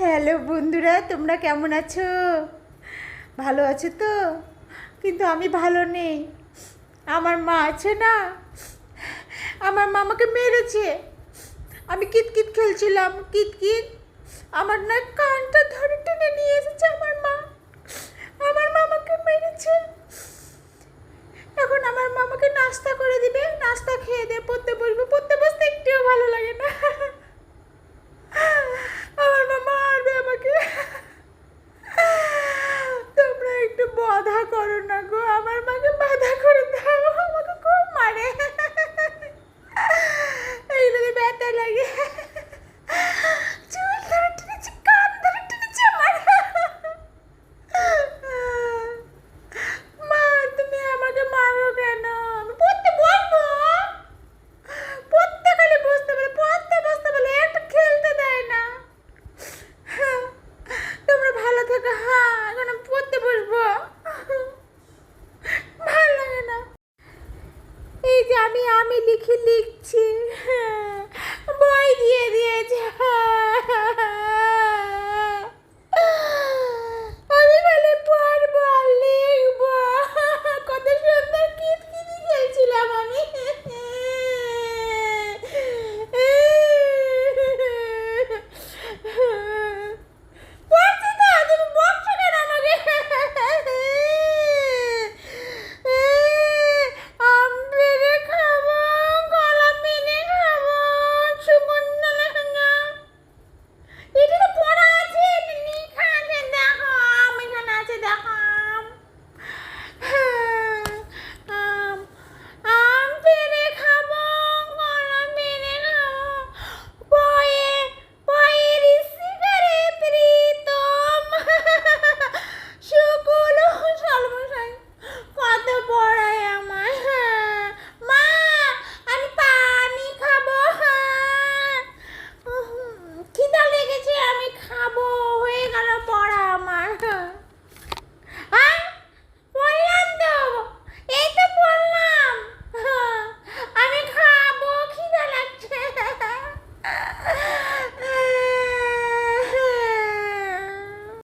Hello বন্ধুরা, তোমরা কেমন আছো? ভালো আছো তো? কিন্তু আমি ভালো নেই। আমার মা আছে না? আমার মা আমাকে মেরেছে। আমি কিতকিত খেলছিলাম, কিতকিত। আমার না কানটা ধরে টেনে নিয়ে এসেছে আমার মা। আমার মা আমাকে মেরেছে। এখন আমার মা আমাকে নাস্তা করে দিবে, নাস্তা খেয়ে দিয়ে পড়তে আমি আমি লিখি লিখছি।